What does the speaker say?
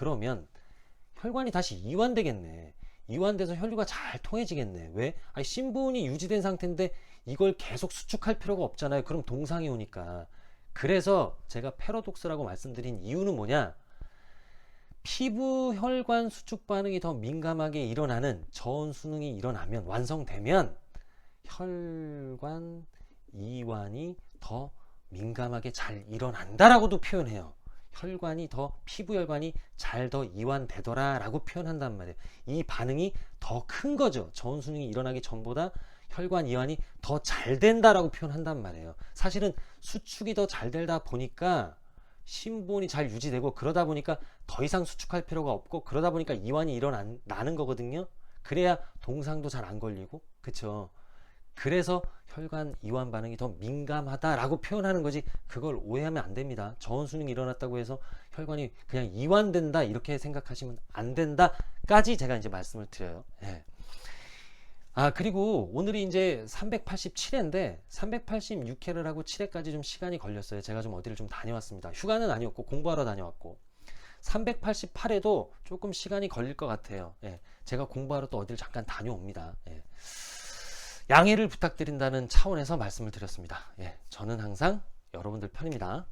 그러면 혈관이 다시 이완되겠네. 이완돼서 혈류가 잘 통해지겠네. 왜? 아니, 신분이 유지된 상태인데 이걸 계속 수축할 필요가 없잖아요. 그럼 동상이 오니까. 그래서 제가 패러독스라고 말씀드린 이유는 뭐냐? 피부 혈관 수축 반응이 더 민감하게 일어나는 저온 수능이 일어나면 완성되면 혈관 이완이 더 민감하게 잘 일어난다라고도 표현해요. 혈관이 더 피부 혈관이 잘 더 이완되더라라고 표현한단 말이에요. 이 반응이 더 큰 거죠. 저온 수능이 일어나기 전보다 혈관 이완이 더 잘 된다라고 표현한단 말이에요. 사실은 수축이 더 잘 되다 보니까 신분이 잘 유지되고 그러다 보니까 더 이상 수축할 필요가 없고 그러다 보니까 이완이 일어나는 거거든요. 그래야 동상도 잘 안 걸리고 그쵸 그래서 혈관 이완 반응이 더 민감하다라고 표현하는 거지 그걸 오해하면 안 됩니다. 저온 수능이 일어났다고 해서 혈관이 그냥 이완된다 이렇게 생각하시면 안 된다까지 제가 이제 말씀을 드려요. 예. 아 그리고 오늘이 이제 387회인데 386회를 하고 7회까지 좀 시간이 걸렸어요. 제가 좀 어디를 좀 다녀왔습니다. 휴가는 아니었고 공부하러 다녀왔고 388회도 조금 시간이 걸릴 것 같아요. 예. 제가 공부하러 또 어디를 잠깐 다녀옵니다. 예. 양해를 부탁드린다는 차원에서 말씀을 드렸습니다. 예. 저는 항상 여러분들 편입니다.